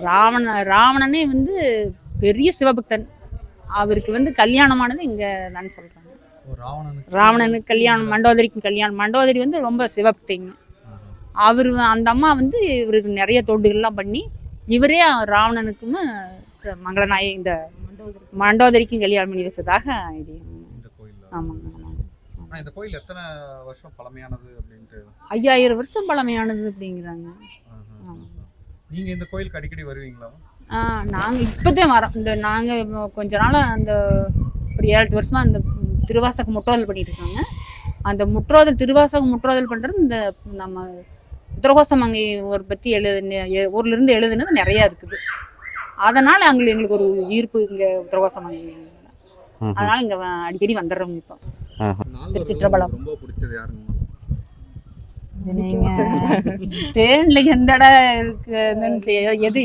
ராவண ராவணனே வந்து பெரிய சிவபக்தன். அவருக்கு வந்து கல்யாணமானது இங்க சொல்றாங்க ஓ, ராவணனுக்கு கல்யாணம் மண்டோதரிக்கு கல்யாணம். மண்டோதரி வந்து ரொம்ப சிவபக்திங்க. அவர் அந்த அம்மா வந்து இவருக்கு நிறைய தொண்டுகள்லாம் பண்ணி இவரே ராவணனுக்கும் மங்களநாய இந்த மண்டோதரிக்கும் கல்யாணம் பண்ணி வச்சதாக இது. ஆமாங்க இந்த கோயில் எத்தனை வருஷம் பழமையானது அப்படின்ட்டு? ஐயாயிரம் வருஷம் பழமையானது அப்படிங்கிறாங்க. ஆஹா. ஆமா. நீங்க இந்த கோயிலுக்கு அடிக்கடி வருவீங்களா? ஆ நாங்கள் இப்போதான் வரோம். இந்த நாங்கள் கொஞ்ச நாளாக அந்த ஒரு ஏழு எட்டு வருஷமாக அந்த திருவாசக முற்றோதல் பண்ணிட்டு இருக்காங்க. அந்த முற்றோதல் திருவாசக முற்றோதல் பண்ணுறது இந்த நம்ம உத்தரகோசமங்கை ஒரு பற்றி எழுது ஊர்ல இருந்து எழுதுனது நிறையா இருக்குது. அதனால் அங்கே எங்களுக்கு ஒரு ஈர்ப்பு இங்கே உத்தரகோசமங்கை அதனால இங்கே அடிக்கடி வந்துடுறோங்க இப்போ. திருச்சிற்றம்பலம். ரொம்ப பிடிச்சது யாருங்க? தேனில் எந்த இடம் இருக்குதுன்னு தெ- எது